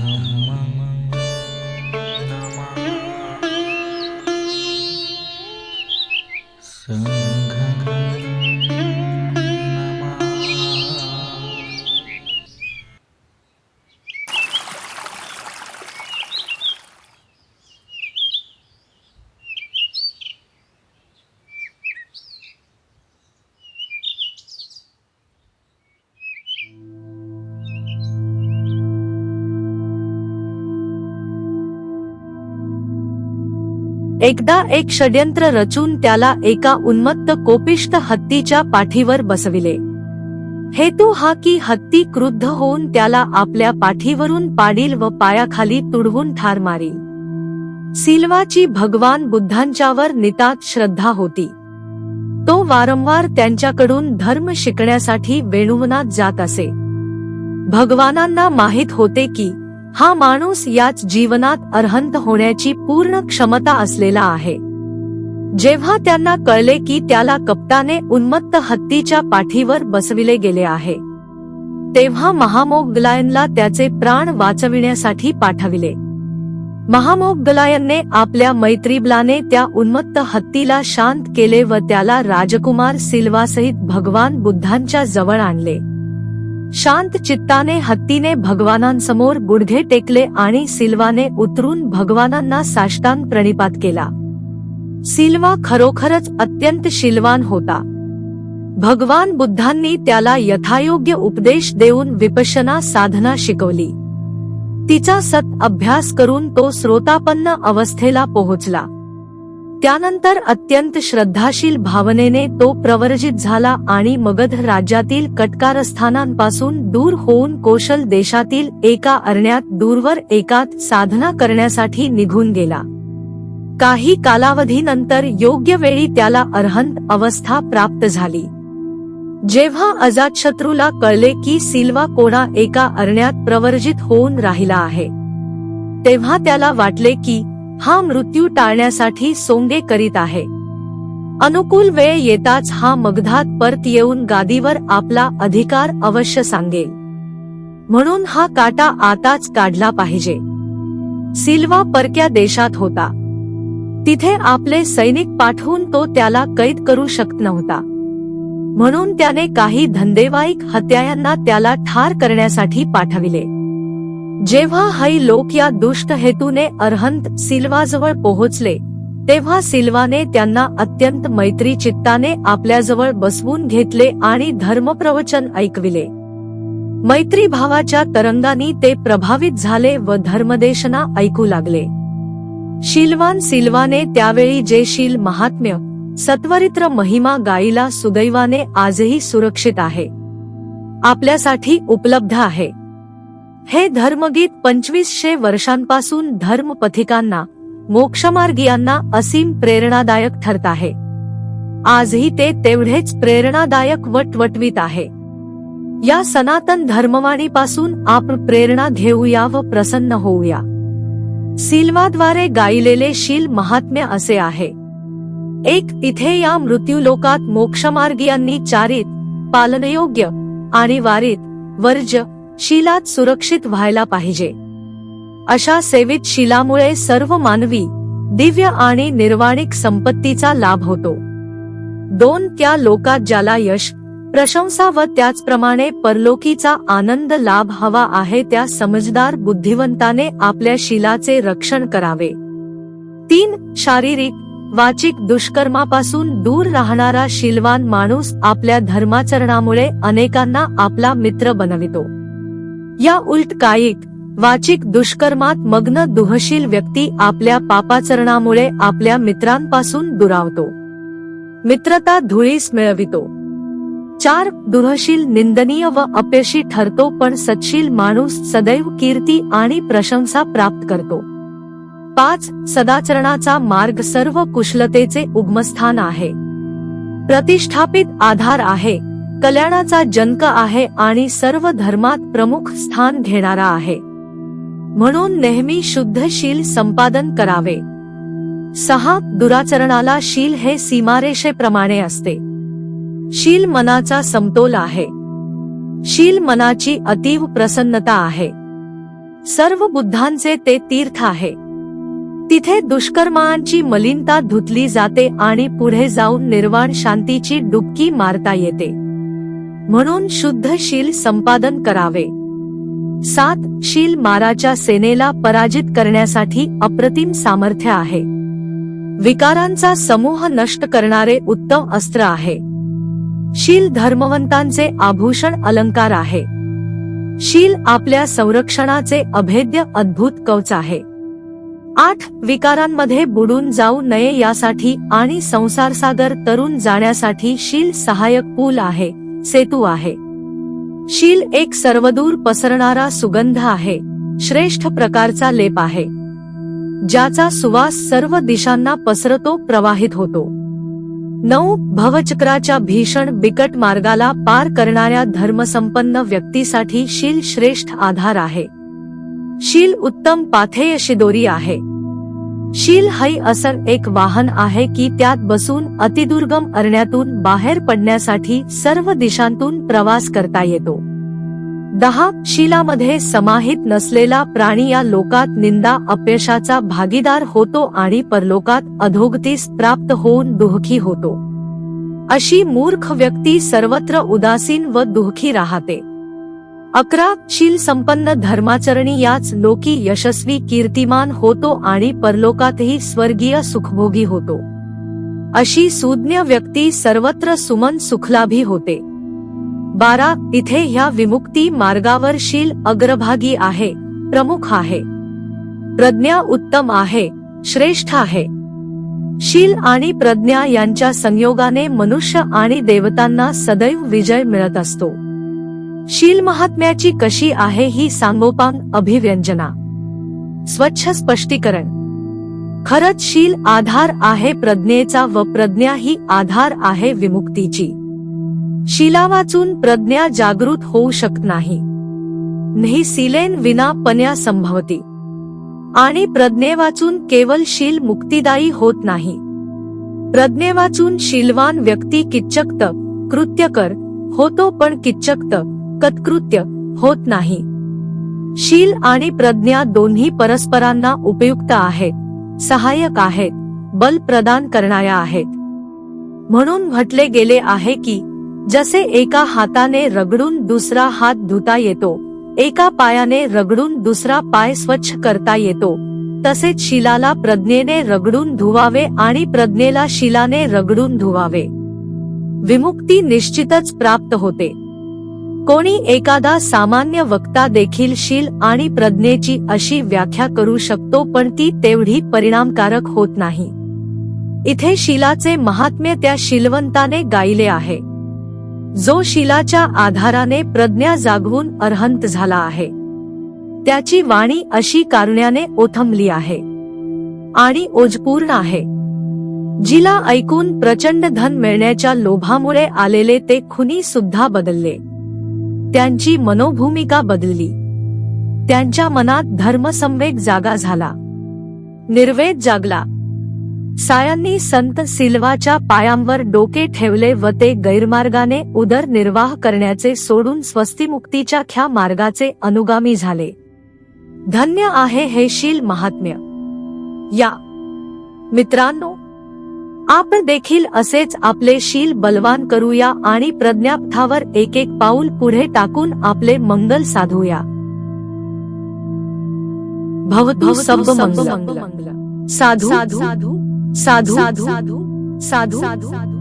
Amang एकदा एक षड्यंत्र रचून त्याला एका उन्मत्त कोपिष्ट हत्तीच्या पाठीवर बसविले. हेतू हा की हत्ती क्रुद्ध होऊन त्याला आपल्या पाठीवरून पाडील व पायाखाली तुडवून ठार मारी सिल्वाची भगवान बुद्धांच्यावर नितात श्रद्धा होती. तो वारंवार त्यांच्याकडून धर्म शिकण्यासाठी वेणुवनात जात असे. भगवानांना माहीत होते की हा माणूस याच जीवनात अर्हंत होण्याची पूर्ण क्षमता असलेला आहे. जेव्हा त्यांना कळले की त्याला कप्ताने उन्मत्त हत्तीच्या पाठीवर बसविले गेले आहे तेव्हा महामोगलायनला त्याचे प्राण वाचविण्यासाठी पाठविले. महामोगलायनने आपल्या मैत्रीबलाने त्या उन्मत्त हत्तीला शांत केले व त्याला राजकुमार सिल्वासहित भगवान बुद्धांच्या जवळ आणले. शांत चित्ताने हत्तीने भगवानांसमोर गुडघे टेकले आणि सिल्वाने उतरून भगवानांना साष्टांग प्रणिपात केला. सिल्वा खरोखरच अत्यंत शिलवान होता. भगवान बुद्धांनी त्याला यथायोग्य उपदेश देऊन विपशना साधना शिकवली. तिचा सत अभ्यास करून तो श्रोतापन्न अवस्थेला पोहोचला. त्यानंतर अत्यंत श्रद्धाशील भावनेने तो प्रवर्जित झाला आणि मगध राज्यातील कटकारस्थानांपासून दूर होऊन कोशल देशातील एका अरण्यात दूरवर एकात साधना करण्यासाठी निघून गेला. काही कालावधीनंतर योग्य वेळी त्याला अर्हंत अवस्था प्राप्त झाली. जेव्हा अजातशत्रूला कळले की सिल्वा कोणा एका अरण्यात प्रवर्जित होऊन राहिला आहे तेव्हा त्याला वाटले की हा मृत्यू टाळण्यासाठी सोंगे करीत आहे. अनुकूल वेळ येताच हा मगधात परत येऊन गादीवर आपला अधिकार अवश्य सांगेल. म्हणून हा काटा आताच काढला पाहिजे. सिल्वा परक्या देशात होता. तिथे आपले सैनिक पाठवून तो त्याला कैद करू शकत नव्हता. म्हणून त्याने काही धंदेवाईक हत्यायांना त्याला ठार करण्यासाठी पाठविले. जेव्हा हई लोक या दुष्ट हेतूने अर्हंत सिल्वाजवळ पोहोचले तेव्हा सिल्वाने त्यांना अत्यंत मैत्री चित्ताने आपल्याजवळ बसवून घेतले आणि धर्मप्रवचन ऐकविले. मैत्री भावाच्या तरंगानी ते प्रभावित झाले व धर्मदेशना ऐकू लागले. शिलवान सिल्वाने त्यावेळी जे शील महात्म्य सत्वरित्र महिमा गाईला सुदैवाने आजही सुरक्षित आहे. आपल्यासाठी उपलब्ध आहे. हे धर्मगीत पंचवीसशे वर्षांपासून धर्मपथिकांना मोक्षमार्गीयांना असीम प्रेरणादायक ठरत आहे. आजही ते तेवढेच प्रेरणादायक वटवटवीत आहे. या सनातन धर्मवाणीपासून आपण प्रेरणा घेऊया व प्रसन्न होऊया. सिल्वाद्वारे गायलेले शील महात्म्य असे आहे. एक इथे या मृत्यूलोकात मोक्षमार्गीयांनी चारित पालनयोग्य आणि वारीत वर्ज शिलात सुरक्षित व्हायला पाहिजे. अशा सेवित शिलामुळे सर्व मानवी दिव्य आणि निर्वाणिक संपत्तीचा लाभ होतो. दोन त्या लोकात ज्याला यश प्रशंसा व त्याचप्रमाणे परलोकीचा आनंद लाभ हवा आहे त्या समजदार बुद्धिवंताने आपल्या शिलाचे रक्षण करावे. तीन शारीरिक वाचिक दुष्कर्मापासून दूर राहणारा शिलवान माणूस आपल्या धर्माचरणामुळे अनेकांना आपला मित्र बनवितो. या उलट कायिक वाचिक दुष्कर्मात मग्न दुहशील व्यक्ती आपल्या पापाचरणामुळे आपल्या मित्रांपासून दुरावतो. मित्रता धुळीस मिळवितो. चार दुहशील निंदनीय व अपयशी ठरतो पण सत्शील माणूस सदैव कीर्ती आणि प्रशंसा प्राप्त करतो. पाच सदाचरणाचा मार्ग सर्व कुशलतेचे उगमस्थान आहे. प्रतिष्ठापित आधार आहे. कल्याणाचा जनक आहे आणि सर्व धर्मात प्रमुख स्थान घेणारा आहे. म्हणून नेहमी शुद्धशील संपादन करावे. सहा दुराचरणाला शील हे सीमारेषेप्रमाणे असते. शील मनाचा समतोल आहे. शील मनाची अतीव प्रसन्नता आहे. सर्व बुद्धांचे ते तीर्थ आहे. तिथे दुष्कर्मांची मलिनता धुतली जाते आणि पुढे जाऊन निर्वाण शांतीची डुबकी मारता येते. म्हणून शुद्ध शील संपादन करावे. सात शील माराच्या सेनेला पराजित करण्यासाठी अप्रतिम सामर्थ्य आहे. विकारांचा समूह नष्ट करणारे उत्तम अस्त्र आहे. शील धर्मवंतांचे आभूषण अलंकार आहे. शील आपल्या संरक्षणाचे अभेद्य अद्भुत कवच आहे. आठ विकारांमध्ये बुडून जाऊ नये यासाठी आणि संसारसागर तरुण जाण्यासाठी शील सहाय्यक पूल आहे. सेतू आहे. शील एक सर्वदूर पसरणारा सुगंध आहे. श्रेष्ठ प्रकारचा लेप आहे. ज्याचा सुवास सर्व दिशांना पसरतो प्रवाहित होतो. नऊ भवचक्राच्या भीषण बिकट मार्गाला पार करणाऱ्या धर्मसंपन्न व्यक्तीसाठी शील श्रेष्ठ आधार आहे. शील उत्तम पाथेय शिदोरी आहे. शील हाई असं एक वाहन आहे की त्यात बसून अतिदुर्गम अरण्यातून बाहेर पडण्यासाठी सर्व दिशांतून प्रवास करता येतो. दहा शिलामध्ये समाहित नसलेला प्राणी या लोकात निंदा अपयशाचा भागीदार होतो आणि परलोकात अधोगतीस प्राप्त होऊन दुःखी होतो. अशी मूर्ख व्यक्ती सर्वत्र उदासीन व दुःखी राहते. अकरा शील संपन्न धर्माचरणी याच लोकी यशस्वी कीर्तिमान होतो आणि परलोकातही स्वर्गीय सुखभोगी होतो. अशी सुज्ञ व्यक्ती सर्वत्र सुमन सुखलाभी होते. बारा इथे ह्या विमुक्ती मार्गावर शील अग्रभागी आहे प्रमुख आहे. प्रज्ञा उत्तम आहे श्रेष्ठ आहे. शील आणि प्रज्ञा यांच्या संयोगाने मनुष्य आणि देवतांना सदैव विजय मिळत असतो. शील महात्म्याची कशी आहे ही सांगोपांग अभिव्यंजना. स्वच्छ स्पष्टीकरण. खरंच शील आधार आहे प्रज्ञेचा व प्रज्ञा ही आधार आहे विमुक्तीची. शिला वाचून प्रज्ञा जागृत होऊ शकत नाही. नाही सिलेन विना पण्या संभवती. आणि प्रज्ञे वाचून केवळ शील मुक्तिदायी होत नाही. प्रज्ञे वाचून शीलवान व्यक्ती किच्चक्त कृत्यकर होतो पण किच्चक्त. कत्कृत्य होत नाही. शील आणि प्रज्ञा दोन्ही परस्परांना उपयुक्त आहेत सहाय्यक आहेत बल प्रदान करणाऱ्या आहेत. म्हणून म्हटले गेले आहे की जसे एका हाताने रगडून दुसरा हात धुता येतो एका पायाने रगडून दुसरा पाय स्वच्छ करता येतो तसेच शिलाला प्रज्ञेने रगडून धुवावे आणि प्रज्ञेला शिलाने रगडून धुवावे. विमुक्ती निश्चितच प्राप्त होते. कोणी एखादा सामान्य वक्ता देखील शील आणि प्रज्ञेची अशी व्याख्या करू शकतो पण ती तेवढी परिणामकारक होत नाही. इथे शिलाचे महात्म्य त्या शिलवंताने गायले आहे. जो शिलाच्या आधाराने प्रज्ञा जागवून अर्हंत झाला आहे. त्याची वाणी अशी कारुण्याने ओथंबली आहे. आणि ओजपूर्ण आहे. जिला ऐकून प्रचंड धन मिळण्याच्या लोभामुळे आलेले ते खुनी सुद्धा बदलले. त्यांची मनोभूमिका बदलली. त्यांच्या मनात धर्मसंवेग जागा झाला. निर्वेद जागला. सायांनी संत सिल्वाच्या पायांवर डोके ठेवले व ते गैरमार्गाने उदरनिर्वाह करण्याचे सोडून स्वस्तिमुक्तीच्या ख्या मार्गाचे अनुगामी झाले. धन्य आहे हे शील महात्म्य. या. मित्रांनो आपण देखील असेच आपले शील बलवान करूया आणि प्रज्ञापथावर एक एक पाऊल पुढे टाकून आपले मंगल साधूया भवतु सब मंगल साधू साधू साधू साधू साधू साधू